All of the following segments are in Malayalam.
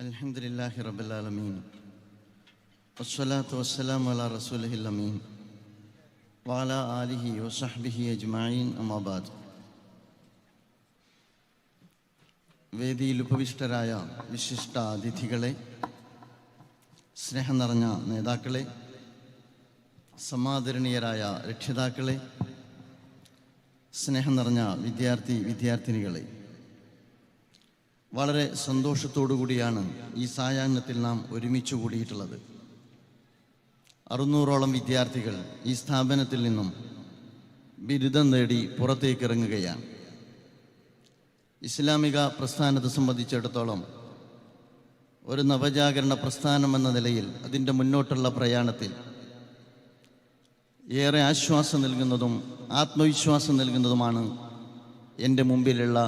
الحمد لله رب العالمين والصلاة والسلام على رسوله الأمين وعلى آله وصحبه أجمعين أما بعد വേദിയിൽ ഉപവിഷ്ടരായ വിശിഷ്ട അതിഥികളെ സ്നേഹം നിറഞ്ഞ നേതാക്കളെ സമാദരണീയരായ രക്ഷിതാക്കളെ സ്നേഹം നിറഞ്ഞ വിദ്യാർത്ഥി വിദ്യാർത്ഥിനികളെ വളരെ സന്തോഷത്തോടു കൂടിയാണ് ഈ സായാഹ്നത്തിൽ നാം ഒരുമിച്ച് കൂടിയിട്ടുള്ളത്. അറുന്നൂറോളം വിദ്യാർത്ഥികൾ ഈ സ്ഥാപനത്തിൽ നിന്നും ബിരുദം നേടി പുറത്തേക്ക് ഇറങ്ങുകയാണ് ഇസ്ലാമിക പ്രസ്ഥാനത്തെ സംബന്ധിച്ചിടത്തോളം ഒരു നവജാഗരണ പ്രസ്ഥാനം എന്ന നിലയിൽ അതിന്റെ മുന്നോട്ടുള്ള പ്രയാണത്തിൽ ഏറെ ആശ്വാസം നൽകുന്നതും ആത്മവിശ്വാസം നൽകുന്നതുമാണ് എന്റെ മുമ്പിലുള്ള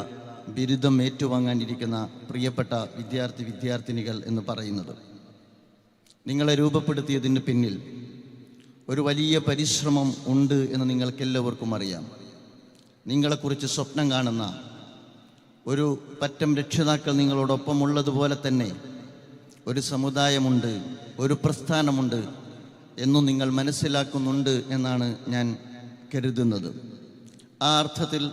ബിരുദം ഏറ്റുവാങ്ങാനിരിക്കുന്ന പ്രിയപ്പെട്ട വിദ്യാർത്ഥി വിദ്യാർത്ഥിനികൾ എന്ന് പറയുന്നത്. നിങ്ങളെ രൂപപ്പെടുത്തിയതിന് പിന്നിൽ ഒരു വലിയ പരിശ്രമം ഉണ്ട് എന്ന് നിങ്ങൾക്കെല്ലാവർക്കും അറിയാം. നിങ്ങളെക്കുറിച്ച് സ്വപ്നം കാണുന്ന ഒരു പറ്റം രക്ഷിതാക്കൾ നിങ്ങളോടൊപ്പം ഉള്ളതുപോലെ തന്നെ ഒരു സമുദായമുണ്ട് ഒരു പ്രസ്ഥാനമുണ്ട് എന്നും നിങ്ങൾ മനസ്സിലാക്കുന്നുണ്ട് എന്നാണ് ഞാൻ കരുതുന്നത്. ആ അർത്ഥത്തിൽ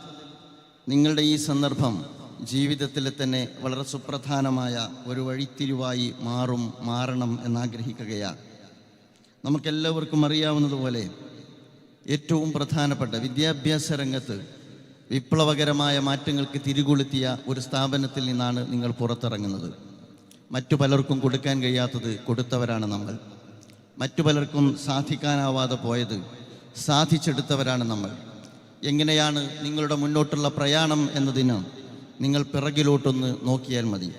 നിങ്ങളുടെ ഈ സന്ദർഭം ജീവിതത്തിൽ തന്നെ വളരെ സുപ്രധാനമായ ഒരു വഴിത്തിരിവായി മാറും മാറണം എന്നാഗ്രഹിക്കുകയാണ് നമുക്കെല്ലാവർക്കും അറിയാവുന്നതുപോലെ ഏറ്റവും പ്രധാനപ്പെട്ട വിദ്യാഭ്യാസ രംഗത്ത് വിപ്ലവകരമായ മാറ്റങ്ങൾക്ക് തിരികൊളുത്തിയ ഒരു സ്ഥാപനത്തിൽ നിന്നാണ് നിങ്ങൾ പുറത്തിറങ്ങുന്നത്. മറ്റു പലർക്കും കൊടുക്കാൻ കഴിയാത്തത് കൊടുത്തവരാണ് നമ്മൾ. മറ്റു പലർക്കും സാധിക്കാനാവാതെ പോയത് സാധിച്ചെടുത്തവരാണ് നമ്മൾ. എങ്ങനെയാണ് നിങ്ങളുടെ മുന്നോട്ടുള്ള പ്രയാണം എന്നതിന് നിങ്ങൾ പിറകിലോട്ടൊന്ന് നോക്കിയാൽ മതി.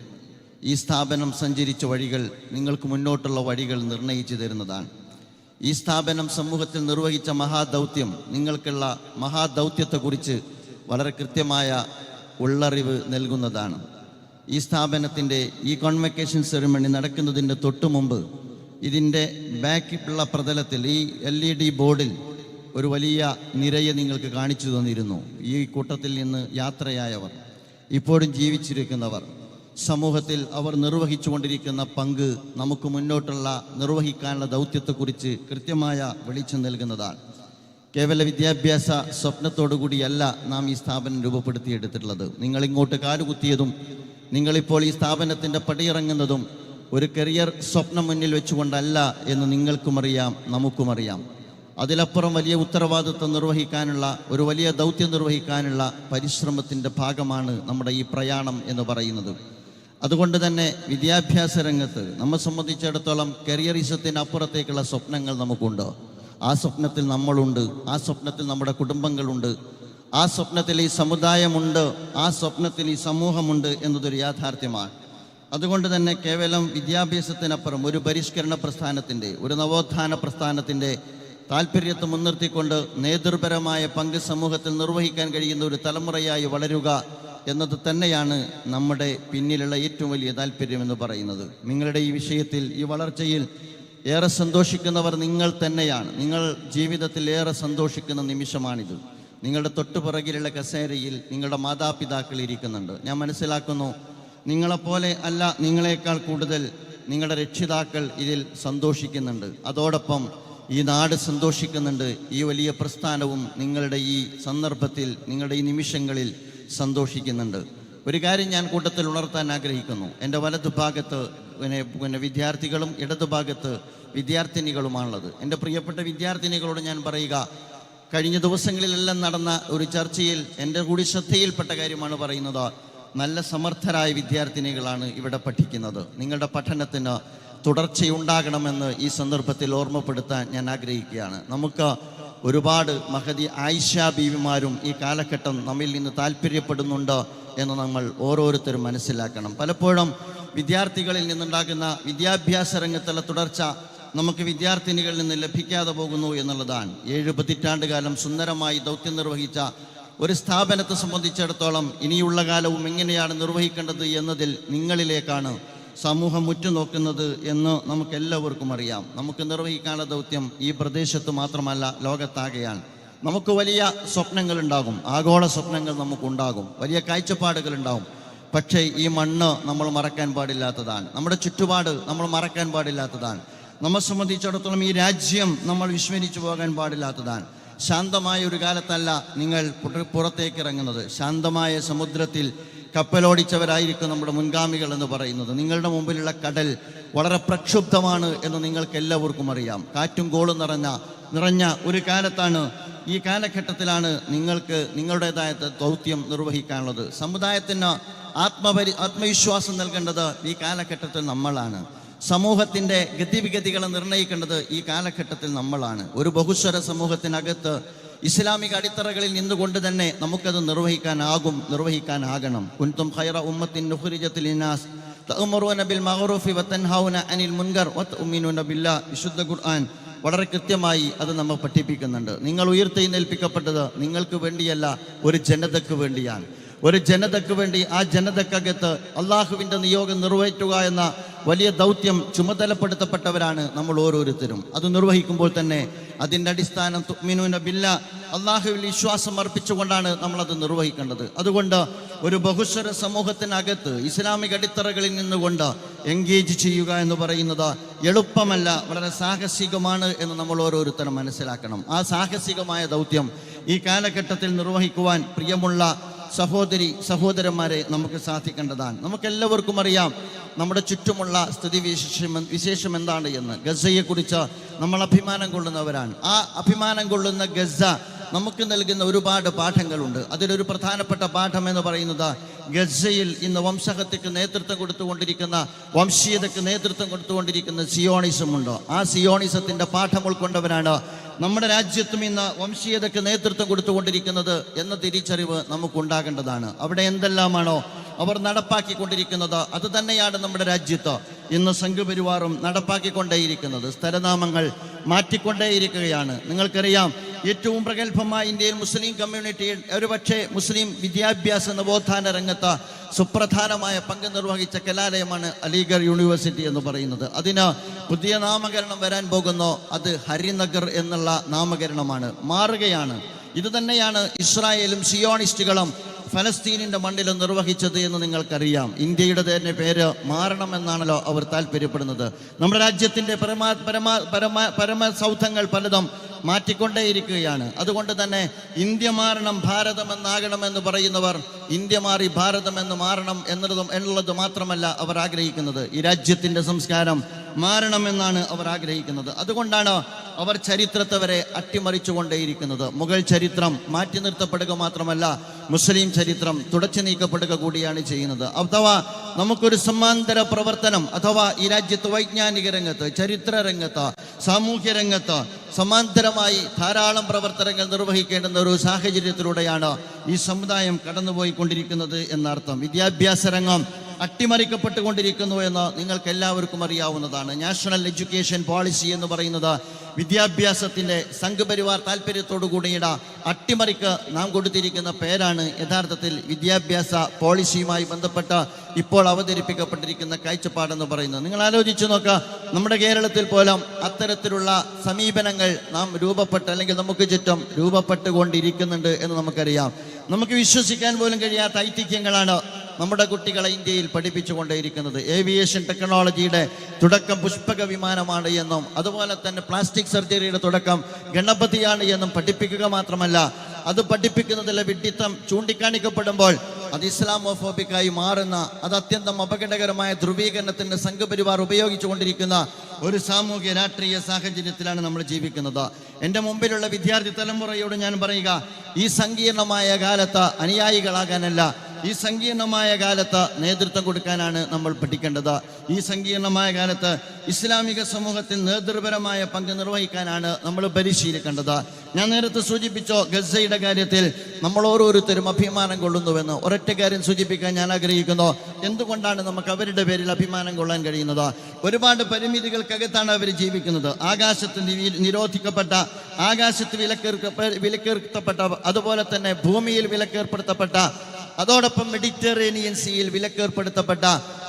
ഈ സ്ഥാപനം സഞ്ചരിച്ച വഴികൾ നിങ്ങൾക്ക് മുന്നോട്ടുള്ള വഴികൾ നിർണയിച്ചു തരുന്നതാണ്. ഈ സ്ഥാപനം സമൂഹത്തിൽ നിർവഹിച്ച മഹാദൗത്യം നിങ്ങൾക്കുള്ള മഹാദൗത്യത്തെക്കുറിച്ച് വളരെ കൃത്യമായ ഉള്ളറിവ് നൽകുന്നതാണ്. ഈ സ്ഥാപനത്തിന്റെ ഈ കോൺവെക്കേഷൻ സെറിമണി നടക്കുന്നതിന്റെ തൊട്ടു മുമ്പ് ഇതിന്റെ ബാക്കിലുള്ള പ്രതലത്തിൽ ഈ എൽ ഇ ഡി ബോർഡിൽ ഒരു വലിയ നിരയെ നിങ്ങൾക്ക് കാണിച്ചു തന്നിരുന്നു. ഈ കൂട്ടത്തിൽ നിന്ന് യാത്രയായവർ ഇപ്പോഴും ജീവിച്ചിരിക്കുന്നവർ സമൂഹത്തിൽ അവർ നിർവഹിച്ചുകൊണ്ടിരിക്കുന്ന പങ്ക് നമുക്ക് മുന്നോട്ടുള്ള നിർവഹിക്കാനുള്ള ദൗത്യത്തെക്കുറിച്ച് കൃത്യമായ വെളിച്ചം നൽകുന്നതാണ്. കേവല വിദ്യാഭ്യാസ സ്വപ്നത്തോടുകൂടിയല്ല നാം ഈ സ്ഥാപനം രൂപപ്പെടുത്തിയെടുത്തിട്ടുള്ളത്. നിങ്ങൾ ഇങ്ങോട്ട് കാലുകുത്തിയതും നിങ്ങളിപ്പോൾ ഈ സ്ഥാപനത്തിന്റെ പടിയിറങ്ങുന്നതും ഒരു കരിയർ സ്വപ്നം മുന്നിൽ വെച്ചുകൊണ്ടല്ല എന്ന് നിങ്ങൾക്കും അറിയാം നമുക്കും അറിയാം. അതിലപ്പുറം വലിയ ഉത്തരവാദിത്വം നിർവഹിക്കാനുള്ള ഒരു വലിയ ദൗത്യം നിർവഹിക്കാനുള്ള പരിശ്രമത്തിന്റെ ഭാഗമാണ് നമ്മുടെ ഈ പ്രയാണം എന്ന് പറയുന്നത്. അതുകൊണ്ട് തന്നെ വിദ്യാഭ്യാസ രംഗത്ത് നമ്മെ സംബന്ധിച്ചിടത്തോളം കരിയറിസത്തിന് അപ്പുറത്തേക്കുള്ള സ്വപ്നങ്ങൾ നമുക്കുണ്ട്. ആ സ്വപ്നത്തിൽ നമ്മളുണ്ട് ആ സ്വപ്നത്തിൽ നമ്മുടെ കുടുംബങ്ങളുണ്ട് ആ സ്വപ്നത്തിൽ ഈ സമുദായമുണ്ട് ആ സ്വപ്നത്തിൽ ഈ സമൂഹമുണ്ട് എന്നതൊരു യാഥാർത്ഥ്യമാണ്. അതുകൊണ്ട് തന്നെ കേവലം വിദ്യാഭ്യാസത്തിനപ്പുറം ഒരു പരിഷ്കരണ പ്രസ്ഥാനത്തിന്റെ ഒരു നവോത്ഥാന പ്രസ്ഥാനത്തിന്റെ താല്പര്യത്തെ മുൻനിർത്തിക്കൊണ്ട് നേതൃപരമായ പങ്ക് സമൂഹത്തിൽ നിർവഹിക്കാൻ കഴിയുന്ന ഒരു തലമുറയായി വളരുക എന്നത് തന്നെയാണ് നമ്മുടെ പിന്നിലുള്ള ഏറ്റവും വലിയ താല്പര്യം എന്ന് പറയുന്നത്. നിങ്ങളുടെ ഈ വിഷയത്തിൽ ഈ വളർച്ചയിൽ ഏറെ സന്തോഷിക്കുന്നവർ നിങ്ങൾ തന്നെയാണ്. നിങ്ങൾ ജീവിതത്തിൽ ഏറെ സന്തോഷിക്കുന്ന നിമിഷമാണിത്. നിങ്ങളുടെ തൊട്ടുപിറകിലുള്ള കസേരയിൽ നിങ്ങളുടെ മാതാപിതാക്കൾ ഇരിക്കുന്നുണ്ട്. ഞാൻ മനസ്സിലാക്കുന്നു നിങ്ങളെപ്പോലെ അല്ല നിങ്ങളെക്കാൾ കൂടുതൽ നിങ്ങളുടെ രക്ഷിതാക്കൾ ഇതിൽ സന്തോഷിക്കുന്നുണ്ട്. അതോടൊപ്പം ഈ നാട് സന്തോഷിക്കുന്നുണ്ട്. ഈ വലിയ പ്രസ്ഥാനവും നിങ്ങളുടെ ഈ സന്ദർഭത്തിൽ നിങ്ങളുടെ ഈ നിമിഷങ്ങളിൽ സന്തോഷിക്കുന്നുണ്ട്. ഒരു കാര്യം ഞാൻ കൂട്ടത്തിൽ ഉണർത്താൻ ആഗ്രഹിക്കുന്നു. എന്റെ വലതുഭാഗത്ത് പിന്നെ പിന്നെ വിദ്യാർത്ഥികളും ഇടതുഭാഗത്ത് വിദ്യാർത്ഥിനികളുമാണുള്ളത്. എന്റെ പ്രിയപ്പെട്ട വിദ്യാർത്ഥിനികളോട് ഞാൻ പറയുക കഴിഞ്ഞ ദിവസങ്ങളിലെല്ലാം നടന്ന ഒരു ചർച്ചയിൽ എന്റെ കൂടി ശ്രദ്ധയിൽപ്പെട്ട കാര്യമാണ് പറയുന്നത്. നല്ല സമർത്ഥരായ വിദ്യാർത്ഥിനികളാണ് ഇവിടെ പഠിക്കുന്നത്. നിങ്ങളുടെ പഠനത്തിന് തുടർച്ചയുണ്ടാകണമെന്ന് ഈ സന്ദർഭത്തിൽ ഓർമ്മപ്പെടുത്താൻ ഞാൻ ആഗ്രഹിക്കുകയാണ്. നമുക്ക് ഒരുപാട് മഹതി ആയിഷ ബീവിമാരും ഈ കാലഘട്ടം നമ്മിൽ നിന്ന് താല്പര്യപ്പെടുന്നുണ്ട് എന്ന് നമ്മൾ ഓരോരുത്തരും മനസ്സിലാക്കണം. പലപ്പോഴും വിദ്യാർത്ഥികളിൽ നിന്നുണ്ടാകുന്ന വിദ്യാഭ്യാസ രംഗത്തുള്ള തുടർച്ച നമുക്ക് വിദ്യാർത്ഥിനികളിൽ നിന്ന് ലഭിക്കാതെ പോകുന്നു എന്നുള്ളതാണ്. ഏഴ് പതിറ്റാണ്ട് കാലം സുന്ദരമായി ദൗത്യം നിർവഹിച്ച ഒരു സ്ഥാപനത്തെ സംബന്ധിച്ചിടത്തോളം ഇനിയുള്ള കാലവും എങ്ങനെയാണ് നിർവഹിക്കേണ്ടത് എന്നതിൽ നിങ്ങളിലേക്കാണ് സമൂഹം ഉറ്റുനോക്കുന്നത് എന്ന് നമുക്ക് എല്ലാവർക്കും അറിയാം. നമുക്ക് നിർവഹിക്കാനുള്ള ദൗത്യം ഈ പ്രദേശത്ത് മാത്രമല്ല ലോകത്താകെയാണ്. നമുക്ക് വലിയ സ്വപ്നങ്ങൾ ഉണ്ടാകും ആഗോള സ്വപ്നങ്ങൾ നമുക്കുണ്ടാകും. വലിയ കാഴ്ചപ്പാടുകൾ ഉണ്ടാകും പക്ഷേ ഈ മണ്ണ് നമ്മൾ മറക്കാൻ പാടില്ലാത്തതാണ്. നമ്മുടെ ചുറ്റുപാട് നമ്മൾ മറക്കാൻ പാടില്ലാത്തതാണ്. നമ്മെ സംബന്ധിച്ചിടത്തോളം ഈ രാജ്യം നമ്മൾ വിസ്മരിച്ചു പോകാൻ പാടില്ലാത്തതാണ്. ശാന്തമായ ഒരു കാലത്തല്ല നിങ്ങൾ പുറ- പുറത്തേക്ക് ഇറങ്ങുന്നത്. ശാന്തമായ സമുദ്രത്തിൽ കപ്പലോടിച്ചവരായിരിക്കും നമ്മുടെ മുൻഗാമികൾ എന്ന് പറയുന്നത്. നിങ്ങളുടെ മുമ്പിലുള്ള കടൽ വളരെ പ്രക്ഷുബ്ധമാണ് എന്ന് നിങ്ങൾക്ക് എല്ലാവർക്കും അറിയാം. കാറ്റും കോളും നിറഞ്ഞ നിറഞ്ഞ ഒരു കാലത്താണ് ഈ കാലഘട്ടത്തിലാണ് നിങ്ങൾക്ക് നിങ്ങളുടേതായ ദൗത്യം നിർവഹിക്കാനുള്ളത്. സമുദായത്തിന് ആത്മപരി ആത്മവിശ്വാസം നൽകേണ്ടത് ഈ കാലഘട്ടത്തിൽ നമ്മളാണ്. സമൂഹത്തിന്റെ ഗതിവിഗതികളെ നിർണയിക്കേണ്ടത് ഈ കാലഘട്ടത്തിൽ നമ്മളാണ്. ഒരു ബഹുസ്വര സമൂഹത്തിനകത്ത് ഇസ്ലാമിക അടിത്തറകളിൽ നിന്നുകൊണ്ട് തന്നെ നമുക്കത് നിർവഹിക്കാനാകും നിർവഹിക്കാനാകണം. കുൻതും ഖൈറ ഉമ്മത്തിൻ നുഹ്രിജത്തിൽ ഇന്നാസ്. തഅമറുന ബിൽ മഅറൂഫി വതൻഹൗന അനിൽ മുൻകർ വതഉമിനുന ബില്ലാഹ് വിശുദ്ധ ഖുർആൻ. വളരെ കൃത്യമായി അത് നമ്മൾ പഠിപ്പിക്കുന്നുണ്ട്. നിങ്ങൾ ഉയർത്തെഴുന്നേൽപ്പിക്കപ്പെട്ടത് നിങ്ങൾക്ക് വേണ്ടിയല്ല ഒരു ജനതയ്ക്ക് വേണ്ടിയാണ്. ഒരു ജനതയ്ക്ക് വേണ്ടി ആ ജനതക്കകത്ത് അള്ളാഹുവിന്റെ നിയോഗം നിറവേറ്റുക എന്ന വലിയ ദൗത്യം ചുമതലപ്പെടുത്തപ്പെട്ടവരാണ് നമ്മൾ ഓരോരുത്തരും. അത് നിർവഹിക്കുമ്പോൾ തന്നെ അതിന്റെ അടിസ്ഥാനം തുക്മിനു ബില്ല അള്ളാഹുവിൽ വിശ്വാസം അർപ്പിച്ചുകൊണ്ടാണ് നമ്മളത് നിർവഹിക്കേണ്ടത്. അതുകൊണ്ട് ഒരു ബഹുസ്വര സമൂഹത്തിനകത്ത് ഇസ്ലാമിക അടിത്തറകളിൽ നിന്നുകൊണ്ട് എൻഗേജ് ചെയ്യുക എന്ന് പറയുന്നത് എളുപ്പമല്ല വളരെ സാഹസികമാണ് എന്ന് നമ്മൾ ഓരോരുത്തരും മനസ്സിലാക്കണം. ആ സാഹസികമായ ദൗത്യം ഈ കാലഘട്ടത്തിൽ നിർവഹിക്കുവാൻ പ്രിയമുള്ള സഹോദരി സഹോദരന്മാരെ നമുക്ക് സാധിക്കേണ്ടതാണ്. നമുക്കെല്ലാവർക്കും അറിയാം നമ്മുടെ ചുറ്റുമുള്ള സ്ഥിതി വിശേഷം വിശേഷം എന്താണ് എന്ന്. ഗസയെക്കുറിച്ച് നമ്മൾ അഭിമാനം കൊള്ളുന്നവരാണ്. ആ അഭിമാനം കൊള്ളുന്ന ഗസ നമുക്ക് നൽകുന്ന ഒരുപാട് പാഠങ്ങളുണ്ട്. അതിലൊരു പ്രധാനപ്പെട്ട പാഠം എന്ന് പറയുന്നത് ഗസയിൽ ഇന്ന് വംശഹത്യക്ക് നേതൃത്വം കൊടുത്തുകൊണ്ടിരിക്കുന്ന വംശീയതയ്ക്ക് നേതൃത്വം കൊടുത്തുകൊണ്ടിരിക്കുന്ന സിയോണിസം ഉണ്ടോ ആ സിയോണിസത്തിന്റെ പാഠം ഉൾക്കൊണ്ടവരാണ്. നമ്മുടെ രാജ്യത്തും ഇന്ന് വംശീയതയ്ക്ക് നേതൃത്വം കൊടുത്തുകൊണ്ടിരിക്കുന്നത് എന്ന തിരിച്ചറിവ് നമുക്കുണ്ടാകേണ്ടതാണ്. അവിടെ എന്തെല്ലാമാണോ അവർ നടപ്പാക്കിക്കൊണ്ടിരിക്കുന്നത് അത് തന്നെയാണ് നമ്മുടെ രാജ്യത്ത് ഇന്ന് സംഘപരിവാറും നടപ്പാക്കിക്കൊണ്ടേയിരിക്കുന്നത്. സ്ഥലനാമങ്ങൾ മാറ്റിക്കൊണ്ടേയിരിക്കുകയാണ്. നിങ്ങൾക്കറിയാം ഏറ്റവും പ്രഗത്ഭമായ ഇന്ത്യയിൽ മുസ്ലിം കമ്മ്യൂണിറ്റിയിൽ ഒരുപക്ഷെ മുസ്ലിം വിദ്യാഭ്യാസ നവോത്ഥാന രംഗത്ത് സുപ്രധാനമായ പങ്ക് നിർവഹിച്ച കലാലയമാണ് അലിഗർ യൂണിവേഴ്സിറ്റി എന്ന് പറയുന്നത്. അതിന് പുതിയ നാമകരണം വരാൻ പോകുന്നു. അത് ഹരിനഗർ എന്നുള്ള നാമകരണമാണ്. മാറുകയാണ്. ഇത് തന്നെയാണ് ഇസ്രായേലും സിയോണിസ്റ്റുകളും ഫലസ്തീനിന്റെ മണ്ണിൽ നിർവഹിച്ചത് എന്ന് നിങ്ങൾക്കറിയാം. ഇന്ത്യയുടെ തന്നെ പേര് മാറണമെന്നാണല്ലോ അവർ താല്പര്യപ്പെടുന്നത്. നമ്മുടെ രാജ്യത്തിന്റെ പരമാ പരമാ പരമ സൗധങ്ങൾ പലതും മാറ്റിക്കൊണ്ടേയിരിക്കുകയാണ്. അതുകൊണ്ട് തന്നെ ഇന്ത്യ മാറണം ഭാരതമെന്നാകണം എന്ന് പറയുന്നവർ ഇന്ത്യ മാറി ഭാരതമെന്ന് മാറണം എന്നതും എന്നുള്ളത് മാത്രമല്ല അവർ ആഗ്രഹിക്കുന്നത്. ഈ രാജ്യത്തിന്റെ സംസ്കാരം മാറണമെന്നാണ് അവർ ആഗ്രഹിക്കുന്നത്. അതുകൊണ്ടാണ് അവർ ചരിത്രത്തെ വരെ അട്ടിമറിച്ചുകൊണ്ടേയിരിക്കുന്നത്. മുഗൾ ചരിത്രം മാറ്റി നിർത്തപ്പെടുക മാത്രമല്ല മുസ്ലിം ചരിത്രം തുടച്ചു നീക്കപ്പെടുക കൂടിയാണ് ചെയ്യുന്നത്. അഥവാ നമുക്കൊരു സമാന്തര പ്രവർത്തനം അഥവാ ഈ രാജ്യത്ത് വൈജ്ഞാനിക രംഗത്ത് ചരിത്ര രംഗത്ത് സാമൂഹ്യ രംഗത്ത് സമാന്തരമായി ധാരാളം പ്രവർത്തനങ്ങൾ നിർവഹിക്കേണ്ടുന്ന ഒരു സാഹചര്യത്തിലൂടെയാണ് ഈ സമുദായം കടന്നുപോയിക്കൊണ്ടിരിക്കുന്നത് എന്നർത്ഥം. വിദ്യാഭ്യാസ രംഗം അട്ടിമറിക്കപ്പെട്ടുകൊണ്ടിരിക്കുന്നു എന്ന് നിങ്ങൾക്ക് എല്ലാവർക്കും അറിയാവുന്നതാണ്. നാഷണൽ എഡ്യൂക്കേഷൻ പോളിസി എന്ന് പറയുന്നത് വിദ്യാഭ്യാസത്തിന്റെ സംഘപരിവാർ താല്പര്യത്തോടു കൂടിയുടെ അട്ടിമറിക്ക് നാം കൊടുത്തിരിക്കുന്ന പേരാണ്. യഥാർത്ഥത്തിൽ വിദ്യാഭ്യാസ പോളിസിയുമായി ബന്ധപ്പെട്ട ഇപ്പോൾ അവതരിപ്പിക്കപ്പെട്ടിരിക്കുന്ന കാഴ്ചപ്പാടെന്ന് പറയുന്നത്. നിങ്ങൾ ആലോചിച്ചു നോക്കുക നമ്മുടെ കേരളത്തിൽ പോലും അത്തരത്തിലുള്ള സമീപനങ്ങൾ നാം രൂപപ്പെട്ട് അല്ലെങ്കിൽ നമുക്ക് ചുറ്റും രൂപപ്പെട്ടുകൊണ്ടിരിക്കുന്നുണ്ട് എന്ന് നമുക്കറിയാം. നമുക്ക് വിശ്വസിക്കാൻ പോലും കഴിയാത്ത ഐതിഹ്യങ്ങളാണ് നമ്മുടെ കുട്ടികളെ ഇന്ത്യയിൽ പഠിപ്പിച്ചുകൊണ്ടേയിരിക്കുന്നത് ഏവിയേഷൻ ടെക്നോളജിയുടെ തുടക്കം പുഷ്പക വിമാനമാണ് എന്നും അതുപോലെ തന്നെ പ്ലാസ്റ്റിക് സർജറിയുടെ തുടക്കം ഗണപതിയാണ് എന്നും പഠിപ്പിക്കുക മാത്രമല്ല അത് പഠിപ്പിക്കുന്നതിലെ വിഡിത്തം ചൂണ്ടിക്കാണിക്കപ്പെടുമ്പോൾ അത് ഇസ്ലാമോഫോബിക്കായി മാറുന്ന അത് അത്യന്തം അപകടകരമായ ധ്രുവീകരണത്തിന് സംഘപരിവാർ ഉപയോഗിച്ചുകൊണ്ടിരിക്കുന്ന ഒരു സാമൂഹ്യ രാഷ്ട്രീയ സാഹചര്യത്തിലാണ് നമ്മൾ ജീവിക്കുന്നത്. എന്റെ മുമ്പിലുള്ള വിദ്യാർത്ഥി തലമുറയോട് ഞാൻ പറയുക ഈ സങ്കീർണമായ കാലത്ത് അനുയായികളാകാനല്ല ഈ സങ്കീർണമായ കാലത്ത് നേതൃത്വം കൊടുക്കാനാണ് നമ്മൾ പഠിക്കേണ്ടത്. ഈ സങ്കീർണമായ കാലത്ത് ഇസ്ലാമിക സമൂഹത്തിൽ നേതൃപരമായ പങ്ക് നിർവഹിക്കാനാണ് നമ്മൾ പരിശീലിക്കേണ്ടത്. ഞാൻ നേരത്തെ സൂചിപ്പിച്ചോ ഗസയുടെ കാര്യത്തിൽ നമ്മൾ ഓരോരുത്തരും അഭിമാനം കൊള്ളുന്നുവെന്ന് ഒരൊറ്റ കാര്യം സൂചിപ്പിക്കാൻ ഞാൻ ആഗ്രഹിക്കുന്നു. എന്തുകൊണ്ടാണ് നമുക്ക് അവരുടെ പേരിൽ അഭിമാനം കൊള്ളാൻ കഴിയുന്നത്? ഒരുപാട് പരിമിതികൾക്കകത്താണ് അവർ ജീവിക്കുന്നത്. ആകാശത്ത് നിരോധിക്കപ്പെട്ട ആകാശത്ത് വിലക്കേർക്ക വിലക്കേർത്തപ്പെട്ട അതുപോലെ തന്നെ ഭൂമിയിൽ വിലക്കേർപ്പെടുത്തപ്പെട്ട അതോടൊപ്പം മെഡിറ്ററേനിയൻ സീയിൽ വിലക്കേർപ്പെടുത്തപ്പെട്ട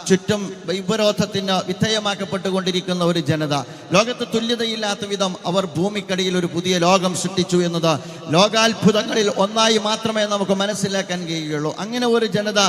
ചുറ്റും ഉപരോധത്തിന് വിധേയമാക്കപ്പെട്ടുകൊണ്ടിരിക്കുന്ന ഒരു ജനത. ലോകത്ത് തുല്യതയില്ലാത്ത വിധം അവർ ഭൂമിക്കടിയിൽ ഒരു പുതിയ ലോകം സൃഷ്ടിച്ചു എന്നത് ലോകാത്ഭുതങ്ങളിൽ ഒന്നായി മാത്രമേ നമുക്ക് മനസ്സിലാക്കാൻ കഴിയുകയുള്ളൂ അങ്ങനെ ഒരു ജനത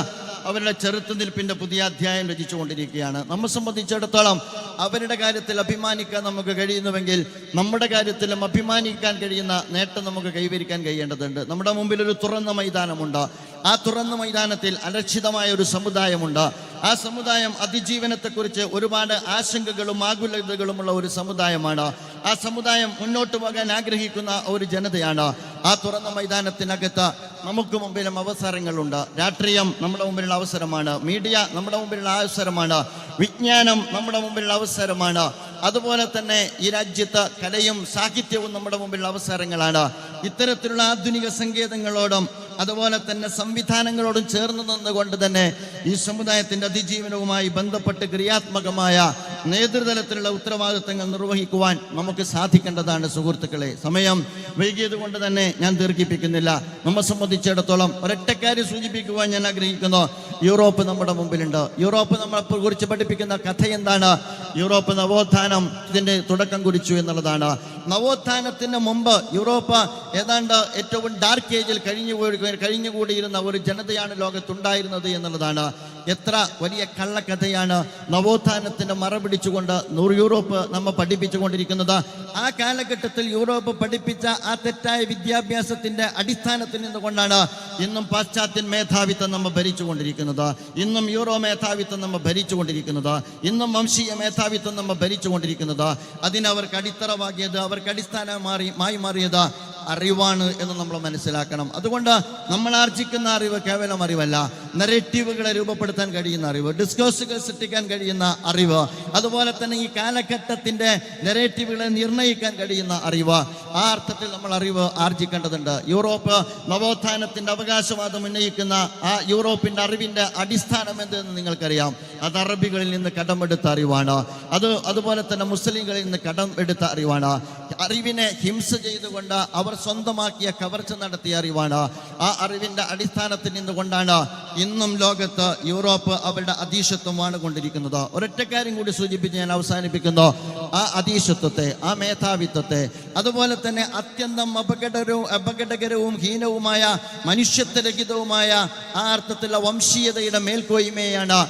അവരുടെ ചെറുത്തുനിൽപ്പിന്റെ പുതിയ അധ്യായം രചിച്ചുകൊണ്ടിരിക്കുകയാണ്. നമ്മെ സംബന്ധിച്ചിടത്തോളം അവരുടെ കാര്യത്തിൽ അഭിമാനിക്കാൻ നമുക്ക് കഴിയുന്നുവെങ്കിൽ നമ്മുടെ കാര്യത്തിലും അഭിമാനിക്കാൻ കഴിയുന്ന നേട്ടം നമുക്ക് കൈവരിക്കാൻ കഴിയേണ്ടതുണ്ട്. നമ്മുടെ മുമ്പിൽ ഒരു തുറന്ന മൈതാനമുണ്ട്. ആ തുറന്ന മൈതാനത്തിൽ അരക്ഷിതമായ ഒരു സമുദായമുണ്ട്. ആ സമുദായം അതിജീവനത്തെക്കുറിച്ച് ഒരുപാട് ആശങ്കകളും ആകുലതകളുമുള്ള ഒരു സമുദായമാണ്. ആ സമുദായം മുന്നോട്ട് പോകാൻ ആഗ്രഹിക്കുന്ന ഒരു ജനതയാണ്. ആ തുറന്ന മൈതാനത്തിനകത്ത് നമുക്ക് മുമ്പിലും അവസരങ്ങളുണ്ട്. രാഷ്ട്രീയം നമ്മുടെ മുമ്പിലുള്ള അവസരമാണ്. മീഡിയ നമ്മുടെ മുമ്പിലുള്ള അവസരമാണ്. വിജ്ഞാനം നമ്മുടെ മുമ്പിലുള്ള അവസരമാണ്. അതുപോലെ തന്നെ ഈ രാജ്യത്ത് കലയും സാഹിത്യവും നമ്മുടെ മുമ്പിലുള്ള അവസരങ്ങളാണ്. ഇത്തരത്തിലുള്ള ആധുനിക സങ്കേതങ്ങളോടും അതുപോലെ തന്നെ സംവിധാനങ്ങളോടും ചേർന്ന് നിന്നുകൊണ്ട് തന്നെ ഈ സമുദായത്തിന്റെ അതിജീവനവുമായി ബന്ധപ്പെട്ട് ക്രിയാത്മകമായ നേതൃതലത്തിലുള്ള ഉത്തരവാദിത്തങ്ങൾ നിർവഹിക്കുവാൻ നമുക്ക് സാധിക്കേണ്ടതാണ് സുഹൃത്തുക്കളെ. സമയം വൈകിയത് കൊണ്ട് തന്നെ ഞാൻ ദീർഘിപ്പിക്കുന്നില്ല. നമ്മെ സംബന്ധിച്ചിടത്തോളം ഒരൊറ്റക്കാര്യം സൂചിപ്പിക്കുവാൻ ഞാൻ ആഗ്രഹിക്കുന്നു. യൂറോപ്പ് നമ്മുടെ മുമ്പിലുണ്ട്. യൂറോപ്പ് നമ്മളെ കുറിച്ച് പഠിപ്പിക്കുന്ന കഥ എന്താണ്? യൂറോപ്പ് നവോത്ഥാനം ഇതിന്റെ തുടക്കം കുറിച്ചു എന്നുള്ളതാണ്. നവോത്ഥാനത്തിന് മുമ്പ് യൂറോപ്പ് ഏതാണ്ട് ഏറ്റവും ഡാർക്ക് ഏജിൽ കഴിഞ്ഞു കഴിഞ്ഞുകൂടിയിരുന്ന ഒരു ജനതയാണ് ലോകത്തുണ്ടായിരുന്നത് എന്നുള്ളതാണ്. എത്ര വലിയ കള്ളക്കഥയാണ് നവോത്ഥാനത്തിന്റെ മറപിടിച്ചുകൊണ്ട് നൂറ് യൂറോപ്പ് നമ്മൾ പഠിപ്പിച്ചുകൊണ്ടിരിക്കുന്നത്. ആ കാലഘട്ടത്തിൽ യൂറോപ്പ് പഠിപ്പിച്ച ആ തെറ്റായ വിദ്യാഭ്യാസത്തിന്റെ അടിസ്ഥാനത്തിൽ നിന്നുകൊണ്ടാണ് ഇന്നും പാശ്ചാത്യൻ മേധാവിത്വം നമ്മൾ ഭരിച്ചുകൊണ്ടിരിക്കുന്നത്. ഇന്നും യൂറോ മേധാവിത്വം നമ്മൾ ഭരിച്ചുകൊണ്ടിരിക്കുന്നത്. ഇന്നും വംശീയ മേധാവിത്വം നമ്മെ ഭരിച്ചുകൊണ്ടിരിക്കുന്നത്. അതിനവർക്ക് അടിത്തറവാകിയത് അവർക്ക് അടിസ്ഥാനമായി മായി മാറിയത്. അറിവാണ് എന്ന് നമ്മൾ മനസ്സിലാക്കണം. അതുകൊണ്ട് നമ്മൾ ആർജിക്കുന്ന അറിവ് കേവലം അറിവല്ല. നരേറ്റീവുകളെ രൂപപ്പെടുത്താൻ കഴിയുന്ന അറിവ് ഡിസ്കോസുകൾ സൃഷ്ടിക്കാൻ കഴിയുന്ന അറിവ് അതുപോലെ തന്നെ ഈ കാലഘട്ടത്തിന്റെ നരേറ്റീവുകളെ നിർണയിക്കാൻ കഴിയുന്ന അറിവ്. ആ അർത്ഥത്തിൽ നമ്മൾ അറിവ് ആർജിക്കേണ്ടതുണ്ട്. യൂറോപ്പ് നവോത്ഥാനത്തിന്റെ അവകാശവാദം ഉന്നയിക്കുന്ന ആ യൂറോപ്പിന്റെ അറിവിന്റെ അടിസ്ഥാനം എന്തെന്ന് നിങ്ങൾക്കറിയാം. അത് അറബികളിൽ നിന്ന് കടമെടുത്ത അറിവാണ്. അത് അതുപോലെ തന്നെ മുസ്ലിങ്ങളിൽ നിന്ന് കടം എടുത്ത അറിവാണ്. അറിവിനെ ഹിംസ ചെയ്തുകൊണ്ട് അവർ സ്വന്തമാക്കിയ കവർച്ച നടത്തിയ അറിവാണ്. ആ അറിവിന്റെ അടിസ്ഥാനത്തിൽ നിന്നുകൊണ്ടാണ് ഇന്നും ലോകത്ത് യൂറോപ്പ് അവരുടെ അതീശത്വമാണ് കൊണ്ടിരിക്കുന്നത്. ഒരൊറ്റ കാര്യം കൂടി സൂചിപ്പിച്ച് ഞാൻ അവസാനിപ്പിക്കുന്നു. ആ അതീശത്വത്തെ ആ മേധാവിത്വത്തെ അതുപോലെ തന്നെ അത്യന്തം അപകടകരവും അപകടകരവും ഹീനവുമായ മനുഷ്യത്വരഹിതവുമായ ആ അർത്ഥത്തിലുള്ള വംശീയതയുടെ മേൽക്കോയ്മയാണ്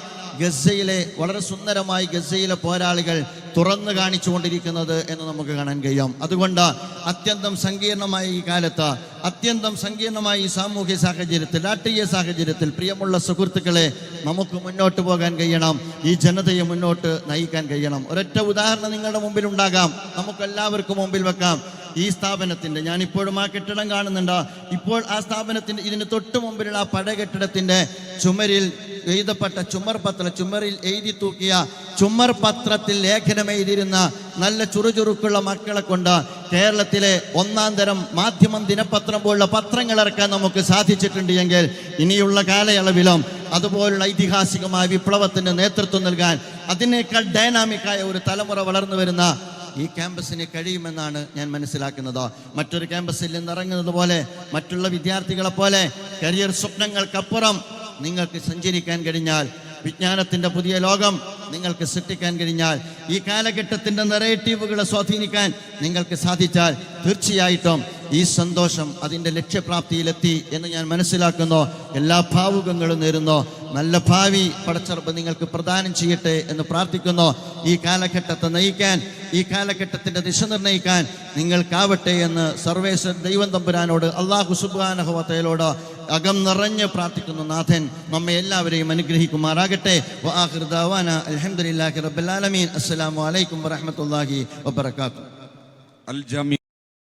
ഗസയിലെ വളരെ സുന്ദരമായി ഗസയിലെ പോരാളികൾ തുറന്നു കാണിച്ചുകൊണ്ടിരിക്കുന്നത് എന്ന് നമുക്ക് കാണാൻ കഴിയാം. അതുകൊണ്ട് അത്യന്തം സങ്കീർണമായ ഈ കാലത്ത് അത്യന്തം സങ്കീർണമായ ഈ സാമൂഹ്യ സാഹചര്യത്തിൽ രാഷ്ട്രീയ സാഹചര്യത്തിൽ പ്രിയമുള്ള സുഹൃത്തുക്കളെ നമുക്ക് മുന്നോട്ട് പോകാൻ കഴിയണം ഈ ജനതയെ മുന്നോട്ട് നയിക്കാൻ കഴിയണം. ഒരൊറ്റ ഉദാഹരണം നിങ്ങളുടെ മുമ്പിൽ ഉണ്ടാകാം നമുക്കെല്ലാവർക്കും മുമ്പിൽ വെക്കാം. ഈ സ്ഥാപനത്തിന്റെ ഞാനിപ്പോഴും ആ കെട്ടിടം കാണുന്നുണ്ട്. ഇപ്പോൾ ആ സ്ഥാപനത്തിന്റെ ഇതിന് തൊട്ട് മുമ്പിലുള്ള ആ പഴയ കെട്ടിടത്തിന്റെ ചുമരിൽ എഴുതപ്പെട്ട ചുമർ പത്ര ചുമരിൽ എഴുതി തൂക്കിയ ചുമർ പത്രത്തിൽ ലേഖനം എഴുതിയിരുന്ന നല്ല ചുറുചുറുക്കുള്ള മക്കളെ കൊണ്ട് കേരളത്തിലെ ഒന്നാം തരം മാധ്യമം ദിനപത്രം പോലുള്ള പത്രങ്ങൾ ഇറക്കാൻ നമുക്ക് സാധിച്ചിട്ടുണ്ട് എങ്കിൽ ഇനിയുള്ള കാലയളവിലും അതുപോലുള്ള ഐതിഹാസികമായ വിപ്ലവത്തിന് നേതൃത്വം നൽകാൻ അതിനേക്കാൾ ഡൈനാമിക്കായ ഒരു തലമുറ വളർന്നു വരുന്ന ഈ ക്യാമ്പസിന് കഴിയുമെന്നാണ് ഞാൻ മനസ്സിലാക്കുന്നത്. മറ്റൊരു ക്യാമ്പസിൽ നിന്ന് ഇറങ്ങുന്നത് പോലെ മറ്റുള്ള വിദ്യാർത്ഥികളെ പോലെ കരിയർ സ്വപ്നങ്ങൾക്കപ്പുറം നിങ്ങൾക്ക് സഞ്ചരിക്കാൻ കഴിഞ്ഞാൽ വിജ്ഞാനത്തിന്റെ പുതിയ ലോകം നിങ്ങൾക്ക് സൃഷ്ടിക്കാൻ കഴിഞ്ഞാൽ ഈ കാലഘട്ടത്തിന്റെ നെറേറ്റീവുകളെ സ്വാധീനിക്കാൻ നിങ്ങൾക്ക് സാധിച്ചാൽ തീർച്ചയായിട്ടും ഈ സന്തോഷം അതിന്റെ ലക്ഷ്യപ്രാപ്തിയിലെത്തി എന്ന് ഞാൻ മനസ്സിലാക്കുന്നു. എല്ലാ ഭാവുകങ്ങളും നേരുന്നു. നല്ല ഭാവി പടച്ചറപ്പ് നിങ്ങൾക്ക് പ്രദാനം ചെയ്യട്ടെ എന്ന് പ്രാർത്ഥിക്കുന്നു. ഈ കാലഘട്ടത്തെ നയിക്കാൻ ഈ കാലഘട്ടത്തിന്റെ ദിശ നിർണയിക്കാൻ നിങ്ങൾക്കാവട്ടെ എന്ന് സർവേശ്വർ ദൈവം തമ്പുരാനോട് അള്ളാഹു സുബാനഹോത്തയിലോട് അകം നിറഞ്ഞ് പ്രാർത്ഥിക്കുന്നു. നാഥൻ നമ്മെ എല്ലാവരെയും അനുഗ്രഹിക്കുമാറാകട്ടെ. അലഹമുല്ലാഹി റബ്ബുലാലമീൻ അസ്സലാമു അലൈക്കും വറഹ്മത്തുള്ളാഹി വബറകാതുഹു. അൽ ജാമി